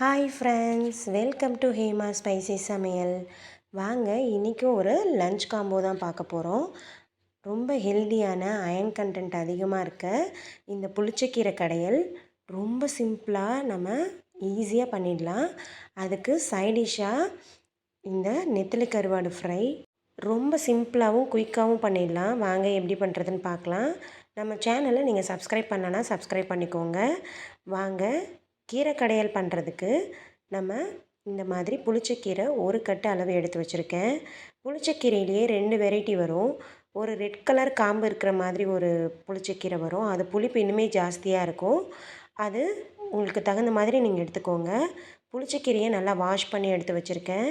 Hi friends welcome to Hema spicy சமையல் வாங்க இன்றைக்கும் ஒரு லஞ்ச் காம்போ தான் பார்க்க போகிறோம் ரொம்ப ஹெல்தியான அயன் கண்டென்ட் அதிகமாக இருக்க இந்த புளிச்சக்கீரை கடையல் ரொம்ப சிம்பிளாக நம்ம ஈஸியாக பண்ணிடலாம். அதுக்கு சைடிஷ்ஷாக இந்த நெத்திலி கருவாடு ஃப்ரை ரொம்ப சிம்பிளாகவும் குயிக்காகவும் பண்ணிடலாம். வாங்க எப்படி பண்ணுறதுன்னு பார்க்கலாம். நம்ம சேனலை நீங்கள் சப்ஸ்கிரைப் பண்ணனா சப்ஸ்கிரைப் பண்ணிக்கோங்க. வாங்க கீரை கடையல் பண்ணுறதுக்கு நம்ம இந்த மாதிரி புளிச்சக்கீரை ஒரு கட்டு அளவு எடுத்து வச்சுருக்கேன். புளிச்சக்கீரையிலேயே ரெண்டு வெரைட்டி வரும். ஒரு ரெட் கலர் காம்பு இருக்கிற மாதிரி ஒரு புளிச்சக்கீரை வரும். அது புளிப்பு இன்னுமே ஜாஸ்தியாக இருக்கும். அது உங்களுக்கு தகுந்த மாதிரி நீங்கள் எடுத்துக்கோங்க. புளிச்சக்கீரையை நல்லா வாஷ் பண்ணி எடுத்து வச்சுருக்கேன்.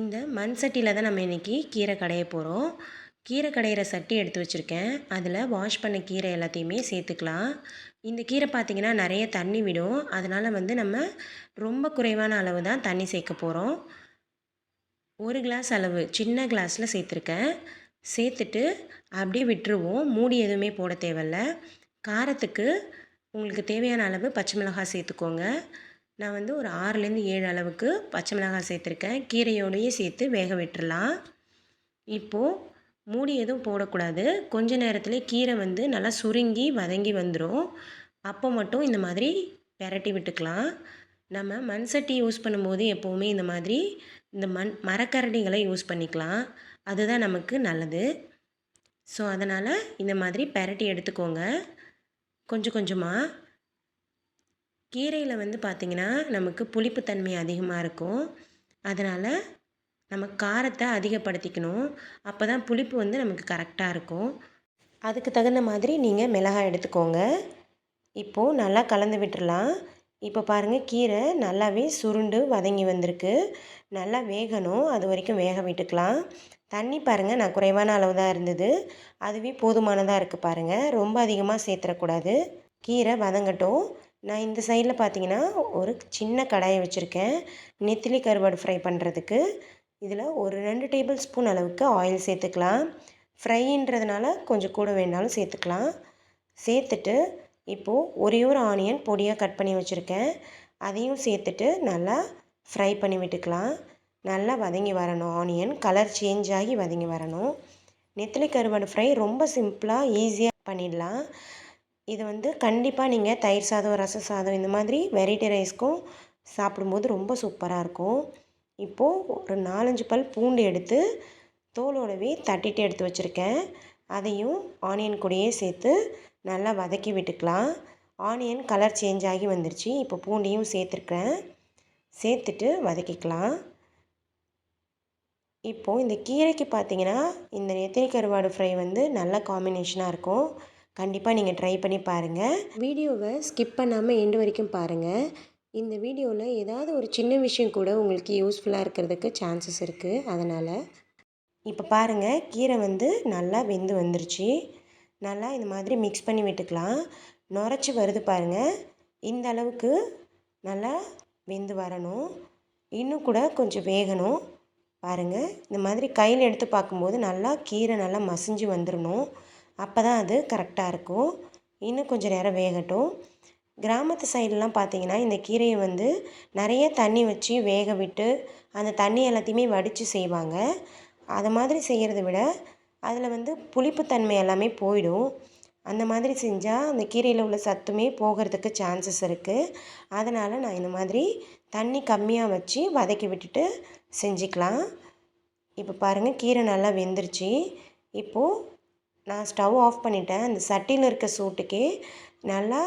இந்த மண் சட்டியில் தான் நம்ம இன்றைக்கி கீரை கடைய போகிறோம் கீரை கடையிற சட்டி எடுத்து வச்சுருக்கேன். அதில் வாஷ் பண்ண கீரை எல்லாத்தையுமே சேர்த்துக்கலாம். இந்த கீரை பார்த்திங்கன்னா நிறைய தண்ணி விடும். அதனால் வந்து நம்ம ரொம்ப குறைவான அளவு தான் தண்ணி சேர்க்க போகிறோம் ஒரு கிளாஸ் அளவு சின்ன கிளாஸில் சேர்த்துருக்கேன். சேர்த்துட்டு அப்படியே விட்டுருவோம். மூடி எதுவுமே போட தேவையில்ல. காரத்துக்கு உங்களுக்கு தேவையான அளவு பச்சை மிளகாய் சேர்த்துக்கோங்க. நான் வந்து ஒரு ஆறுலேருந்து ஏழு அளவுக்கு பச்சை மிளகாய் சேர்த்துருக்கேன். கீரையோடையே சேர்த்து வேக விட்டுறலாம். இப்போது மூடி எதுவும் போடக்கூடாது. கொஞ்ச நேரத்தில் கீரை வந்து நல்லா சுருங்கி வதங்கி வந்துடும் அப்போ மட்டும் இந்த மாதிரி பெரட்டி விட்டுக்கலாம். நம்ம மண் சட்டி யூஸ் பண்ணும்போது எப்போவுமே இந்த மாதிரி இந்த மண் மரக்கரடிகளை யூஸ் பண்ணிக்கலாம். அதுதான் நமக்கு நல்லது. ஸோ அதனால் இந்த மாதிரி பெரட்டி எடுத்துக்கோங்க. கொஞ்சம் கொஞ்சமாக கீரையில் வந்து பார்த்திங்கன்னா நமக்கு புளிப்புத்தன்மை அதிகமாக இருக்கும். அதனால் நம்ம காரத்தை அதிகப்படுத்திக்கணும். அப்போ தான் புளிப்பு வந்து நமக்கு கரெக்டாக இருக்கும். அதுக்கு தகுந்த மாதிரி நீங்கள் மிளகாய் எடுத்துக்கோங்க. இப்போது நல்லா கலந்து விட்டுடலாம் இப்போ பாருங்கள் கீரை நல்லாவே சுருண்டு வதங்கி வந்திருக்கு. நல்லா வேகணும். அது வரைக்கும் வேக விட்டுக்கலாம். தண்ணி பாருங்கள் நான் குறைவான அளவு தான் இருந்தது. அதுவே போதுமானதாக இருக்குது பாருங்கள் ரொம்ப அதிகமாக சேர்த்துடக்கூடாது கீரை வதங்கட்டும். நான் இந்த சைடில் பார்த்தீங்கன்னா ஒரு சின்ன கடாயை வச்சுருக்கேன். நெத்திலி கருவாடு ஃப்ரை பண்ணுறதுக்கு இதில் ஒரு ரெண்டு டேபிள் ஸ்பூன் அளவுக்கு ஆயில் சேர்த்துக்கலாம். ஃப்ரைன்றதுனால கொஞ்சம் கூட வேணாலும் சேர்த்துக்கலாம். சேர்த்துட்டு இப்போது ஒரே ஒரு ஆனியன் பொடியாக கட் பண்ணி வச்சுருக்கேன். அதையும் சேர்த்துட்டு நல்லா ஃப்ரை பண்ணி விட்டுக்கலாம். நல்லா வதங்கி வரணும் ஆனியன். கலர் சேஞ்ச் ஆகி வதங்கி வரணும். நெத்திலி கருவாடு ஃப்ரை ரொம்ப சிம்பிளாக ஈஸியாக பண்ணிடலாம். இது வந்து கண்டிப்பாக நீங்கள் தயிர் சாதம் ரச சாதம் இந்த மாதிரி வெரைட்டி ரைஸ்க்கும் சாப்பிடும்போது ரொம்ப சூப்பராக இருக்கும். இப்போது ஒரு நாலஞ்சு பல் பூண்டு எடுத்து தோலோடவே தட்டிட்டு எடுத்து வச்சுருக்கேன். அதையும் ஆனியன் கூடயே சேர்த்து நல்லா வதக்கி விட்டுக்கலாம். ஆனியன் கலர் சேஞ்ச் ஆகி வந்துருச்சு. இப்போ பூண்டையும் சேர்த்துருக்கேன் சேர்த்துட்டு வதக்கிக்கலாம். இப்போது இந்த கீரைக்கு பார்த்தீங்கன்னா இந்த நெத்திரி கருவாடு ஃப்ரை வந்து நல்ல காம்பினேஷனாக இருக்கும். கண்டிப்பாக நீங்கள் ட்ரை பண்ணி பாருங்கள் வீடியோவை ஸ்கிப் பண்ணாமல் எண்டு வரைக்கும் பாருங்கள் இந்த வீடியோவில் ஏதாவது ஒரு சின்ன விஷயம் கூட உங்களுக்கு யூஸ்ஃபுல்லாக இருக்கிறதுக்கு சான்சஸ் இருக்குது அதனால் இப்போ பாருங்கள் கீரை வந்து நல்லா வெந்து வந்துருச்சு. நல்லா இந்த மாதிரி மிக்ஸ் பண்ணி விட்டுக்கலாம். நுரைச்சி வருது பாருங்கள் இந்த அளவுக்கு நல்லா வெந்து வரணும். இன்னும் கூட கொஞ்சம் வேகணும். பாருங்கள் இந்த மாதிரி கையில் எடுத்து பார்க்கும்போது நல்லா கீரை நல்லா மசிஞ்சு வந்துடணும் அப்போ தான் அது கரெக்டாக இருக்கும். இன்னும் கொஞ்சம் நேரம் வேகட்டும். கிராமத்து சைட்லாம் பார்த்திங்கன்னா இந்த கீரையை வந்து நிறைய தண்ணி வச்சு வேக விட்டு அந்த தண்ணி எல்லாத்தையுமே வடித்து செய்வாங்க. அதை மாதிரி செய்கிறத விட அதில் வந்து புளிப்புத்தன்மை எல்லாமே போயிடும். அந்த மாதிரி செஞ்சால் அந்த கீரையில் உள்ள சத்துமே போகிறதுக்கு சான்சஸ் இருக்குது அதனால் நான் இந்த மாதிரி தண்ணி கம்மியாக வச்சு வதக்கி விட்டுட்டு செஞ்சுக்கலாம். இப்போ பாருங்கள் கீரை நல்லா வெந்துருச்சு. இப்போது நான் ஸ்டவ் ஆஃப் பண்ணிட்டேன். அந்த சட்டியில் இருக்க சூட்டுக்கே நல்லா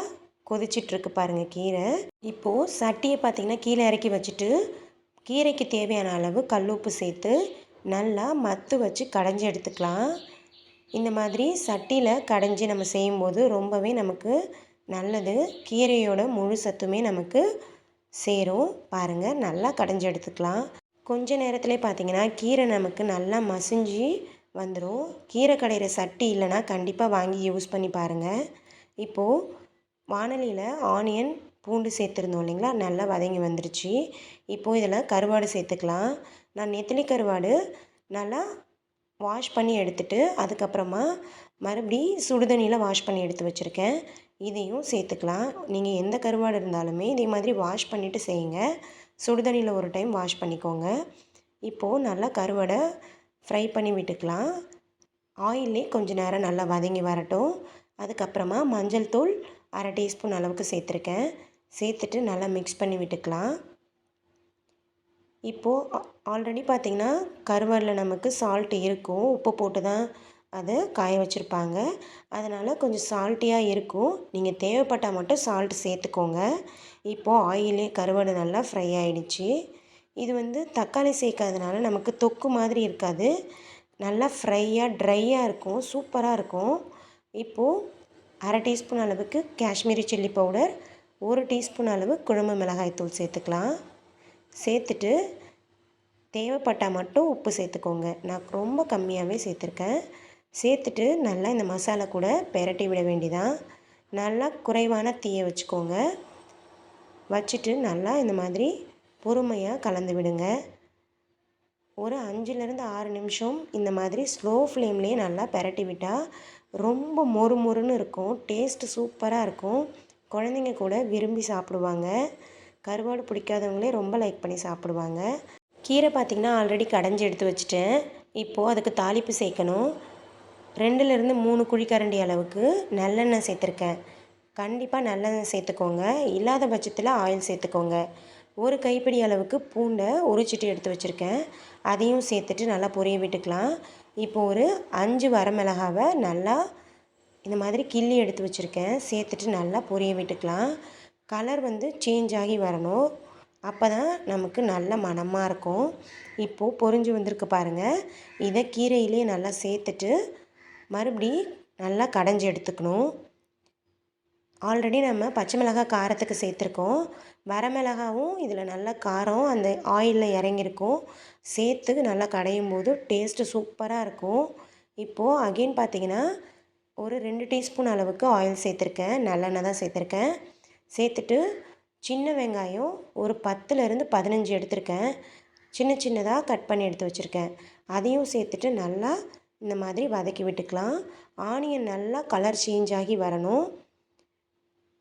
கொதிச்சிட்ருக்கு பாருங்கள் கீரை. இப்போது சட்டியை பார்த்திங்கன்னா கீழே இறக்கி வச்சுட்டு கீரைக்கு தேவையான அளவு கல் உப்பு சேர்த்து நல்லா மத்து வச்சு கடைஞ்சி எடுத்துக்கலாம். இந்த மாதிரி சட்டியில் கடைஞ்சி நம்ம செய்யும்போது ரொம்பவே நமக்கு நல்லது. கீரையோட முழு சத்துமே நமக்கு சேரும். பாருங்கள் நல்லா கடைஞ்சி எடுத்துக்கலாம். கொஞ்ச நேரத்தில் பார்த்திங்கன்னா கீரை நமக்கு நல்லா மசிஞ்சு வந்துடும் கீரை கடையிற சட்டி இல்லைன்னா கண்டிப்பாக வாங்கி யூஸ் பண்ணி பாருங்கள் இப்போது வானலியில் ஆனியன் பூண்டு சேர்த்துருந்தோம் இல்லைங்களா? நல்லா வதங்கி வந்துருச்சு. இப்போது இதில் கருவாடு சேர்த்துக்கலாம். நான் நெத்திலி கருவாடு நல்லா வாஷ் பண்ணி எடுத்துட்டு அதுக்கப்புறமா மறுபடி சுடுதண்ணியில் வாஷ் பண்ணி எடுத்து வச்சுருக்கேன். இதையும் சேர்த்துக்கலாம். நீங்கள் எந்த கருவாடு இருந்தாலுமே இதே மாதிரி வாஷ் பண்ணிவிட்டு செய்யுங்க. சுடுதண்ணியில் ஒரு டைம் வாஷ் பண்ணிக்கோங்க. இப்போது நல்லா கருவாடை ஃப்ரை பண்ணி விட்டுக்கலாம். ஆயிலே கொஞ்சம் நேரம் நல்லா வதங்கி வரட்டும். அதுக்கப்புறமா மஞ்சள் தூள் அரை டீஸ்பூன் அளவுக்கு சேர்த்துருக்கேன். சேர்த்துட்டு நல்லா மிக்ஸ் பண்ணி விட்டுக்கலாம். இப்போது ஆல்ரெடி பார்த்திங்கன்னா கருவாடில் நமக்கு சால்ட் இருக்கும். உப்பு போட்டு தான் அதை காய வச்சுருப்பாங்க. அதனால் கொஞ்சம் சால்ட்டியாக இருக்கும். நீங்கள் தேவைப்பட்டால் மட்டும் சால்ட் சேர்த்துக்கோங்க. இப்போது ஆயிலே கருவாடு நல்லா ஃப்ரை ஆகிடுச்சு இது வந்து தக்காளி சேர்க்காதனால நமக்கு தொக்கு மாதிரி இருக்காது. நல்லா ஃப்ரையாக ட்ரையாக இருக்கும். சூப்பராக இருக்கும். இப்போது அரை டீஸ்பூன் அளவுக்கு காஷ்மீரி சில்லி பவுடர் ஒரு டீஸ்பூன் அளவு குழம்பு மிளகாய்த்தூள் சேர்த்துக்கலாம். சேர்த்துட்டு தேவைப்பட்டால் மட்டும் உப்பு சேர்த்துக்கோங்க. நான் ரொம்ப கம்மியாகவே சேர்த்துருக்கேன். சேர்த்துட்டு நல்லா இந்த மசாலா கூட பெரட்டி விட வேண்டிதான். நல்லா குறைவான தீயை வச்சுக்கோங்க. வச்சுட்டு நல்லா இந்த மாதிரி பொறுமையாக கலந்து விடுங்க. ஒரு அஞ்சுலேருந்து ஆறு நிமிஷம் இந்த மாதிரி ஸ்லோ ஃப்ளேம்லேயே நல்லா பெரட்டி விட்டால் ரொம்ப மொறு மொறுன்னு இருக்கும். டேஸ்ட்டு சூப்பராக இருக்கும். குழந்தைங்க கூட விரும்பி சாப்பிடுவாங்க. கருவாடு பிடிக்காதவங்களே ரொம்ப லைக் பண்ணி சாப்பிடுவாங்க. கீரை பார்த்திங்கன்னா ஆல்ரெடி கடைஞ்சி எடுத்து வச்சுட்டேன். இப்போது அதுக்கு தாளிப்பு சேர்க்கணும். ரெண்டுலேருந்து மூணு குழிக்கரண்டி அளவுக்கு நல்லெண்ணெய் சேர்த்துருக்கேன். கண்டிப்பாக நல்லெண்ணெய் சேர்த்துக்கோங்க. இல்லாத பட்சத்தில் ஆயில் சேர்த்துக்கோங்க. ஒரு கைப்பிடி அளவுக்கு பூண்டை உரிச்சிட்டு எடுத்து வச்சுருக்கேன். அதையும் சேர்த்துட்டு நல்லா பொரிய விட்டுக்கலாம். இப்போ ஒரு அஞ்சு வரமிளகாவை நல்லா இந்த மாதிரி கிள்ளி எடுத்து வச்சுருக்கேன். சேர்த்துட்டு நல்லா பொரிய விட்டுக்கலாம். கலர் வந்து சேஞ்ச் ஆகி வரணும். அப்போ தான் நமக்கு நல்ல மணமாக இருக்கும். இப்போது பொரிஞ்சு வந்திருக்கு பாருங்கள் இதை கீரையிலே நல்லா சேர்த்துட்டு மறுபடி நல்லா கடைஞ்சி எடுத்துக்கணும். ஆல்ரெடி நம்ம பச்சை மிளகாய் காரத்துக்கு சேர்த்துருக்கோம். வரமிளகாவும் இதில் நல்ல காரம் அந்த ஆயிலில் இறங்கியிருக்கும். சேர்த்து நல்லா கடையும் போது டேஸ்ட்டு சூப்பராக இருக்கும். இப்போது அகெயின் பார்த்திங்கன்னா ஒரு ரெண்டு டீஸ்பூன் அளவுக்கு ஆயில் சேர்த்துருக்கேன். நல்லெண்ணெய் தான் சேர்த்துருக்கேன். சேர்த்துட்டு சின்ன வெங்காயம் ஒரு பத்துலேருந்து பதினஞ்சு எடுத்திருக்கேன். சின்ன சின்னதாக கட் பண்ணி எடுத்து வச்சுருக்கேன். அதையும் சேர்த்துட்டு நல்லா இந்த மாதிரி வதக்கி விட்டுக்கலாம். ஆனியன் நல்லா கலர் சேஞ்ச் ஆகி வரணும்.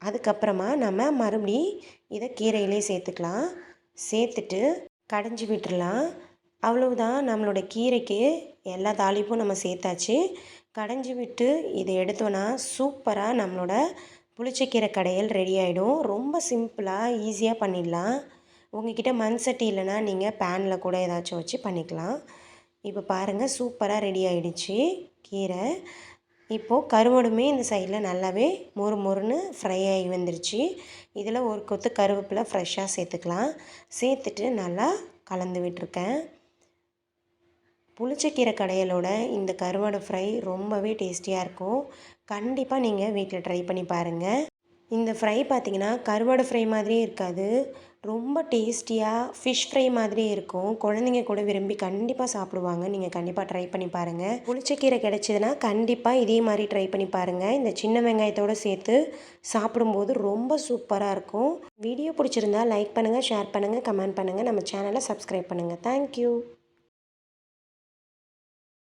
அதுக்கப்புறமா நம்ம மறுபடி இதை கீரையிலே சேர்த்துக்கலாம். சேர்த்துட்டு கடைஞ்சி விட்டுடலாம் அவ்வளவுதான் நம்மளோட கீரைக்கு எல்லா தாளிப்பும் நம்ம சேர்த்தாச்சு. கடைஞ்சி விட்டு இதை எடுத்தோன்னா சூப்பராக நம்மளோட புளிச்சக்கீரை கடையல் ரெடி ஆகிடும் ரொம்ப சிம்பிளாக ஈஸியாக பண்ணிடலாம். உங்ககிட்ட மண் சட்டி இல்லைன்னா நீங்கள் பேனில் கூட ஏதாச்சும் வச்சு பண்ணிக்கலாம். இப்போ பாருங்கள் சூப்பராக ரெடி ஆகிடுச்சு கீரை. இப்போது கருவடுமே இந்த சைடில் நல்லாவே மொறு மொறுன்னு ஃப்ரை ஆகி வந்துருச்சு. இதில் ஒரு கொத்து கருவேப்பிலை ஃப்ரெஷ்ஷாக சேர்த்துக்கலாம். சேர்த்துட்டு நல்லா கலந்து விட்டுருக்கேன். புளிச்சக்கீரை கடையலோட இந்த கருவாடு ஃப்ரை ரொம்பவே டேஸ்டியாக இருக்கும். கண்டிப்பாக நீங்கள் வீட்டில் ட்ரை பண்ணி பாருங்கள் இந்த ஃப்ரை பார்த்திங்கன்னா கருவாடு ஃப்ரை மாதிரியே இருக்காது. ரொம்ப டேஸ்டியாக ஃபிஷ் ஃப்ரை மாதிரியே இருக்கும். குழந்தைங்க கூட விரும்பி கண்டிப்பாக சாப்பிடுவாங்க. நீங்கள் கண்டிப்பாக ட்ரை பண்ணி பாருங்கள் புளிச்சக்கீரை கிடச்சிதுன்னா கண்டிப்பாக இதே மாதிரி ட்ரை பண்ணி பாருங்கள் இந்த சின்ன வெங்காயத்தோடு சேர்த்து சாப்பிடும்போது ரொம்ப சூப்பராக இருக்கும். வீடியோ பிடிச்சிருந்தா லைக் பண்ணுங்கள் ஷேர் பண்ணுங்கள் கமெண்ட் பண்ணுங்கள் நம்ம சேனலை சப்ஸ்கிரைப் பண்ணுங்கள் தேங்க்யூ.